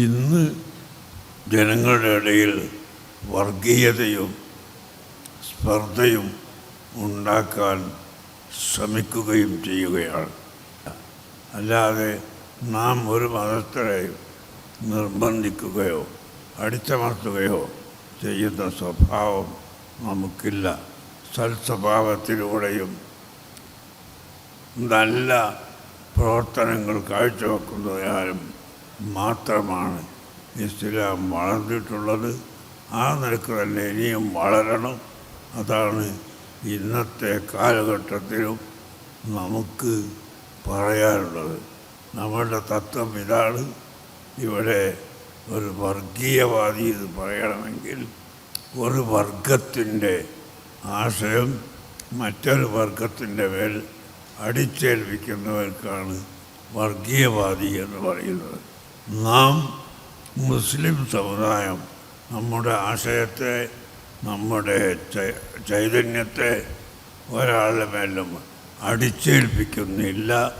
ഇന്ന് ജനങ്ങളുടെ ഇടയിൽ വർഗീയതയും സ്പർദ്ധയും ഉണ്ടാക്കാൻ ശ്രമിക്കുകയും ചെയ്യുകയാണ്. അല്ലാതെ നാം ഒരു മതത്തെ നിർബന്ധിക്കുകയോ അടിച്ചമർത്തുകയോ ചെയ്യുന്ന സ്വഭാവം നമുക്കില്ല. സൽസ്വഭാവത്തിലൂടെയും നല്ല പ്രവർത്തനങ്ങൾ കാഴ്ചവെക്കുന്നതിനാലും മാത്രമാണ് ഇസ്ലാം വളർന്നിട്ടുള്ളത്. ആ നിലയ്ക്ക് തന്നെ ഇനിയും വളരണം. അതാണ് ഇന്നത്തെ കാലഘട്ടത്തിലും നമുക്ക് പറയാനുള്ളത്. നമ്മളുടെ തത്വം ഇതാണ്. ഇവിടെ ഒരു വർഗീയവാദി എന്ന് പറയണമെങ്കിൽ ഒരു വർഗത്തിന്റെ ആശയം മറ്റൊരു വർഗത്തിന്റെ മേൽ അടിച്ചേൽപ്പിക്കുന്നവർക്കാണ് വർഗീയവാദി എന്ന് പറയുന്നത്. നാം മുസ്ലിം സമുദായം നമ്മുടെ ആശയത്തെ നമ്മുടെ ചൈതന്യത്തെ ഒരാളുടെ മേലും അടിച്ചേൽപ്പിക്കുന്നില്ല.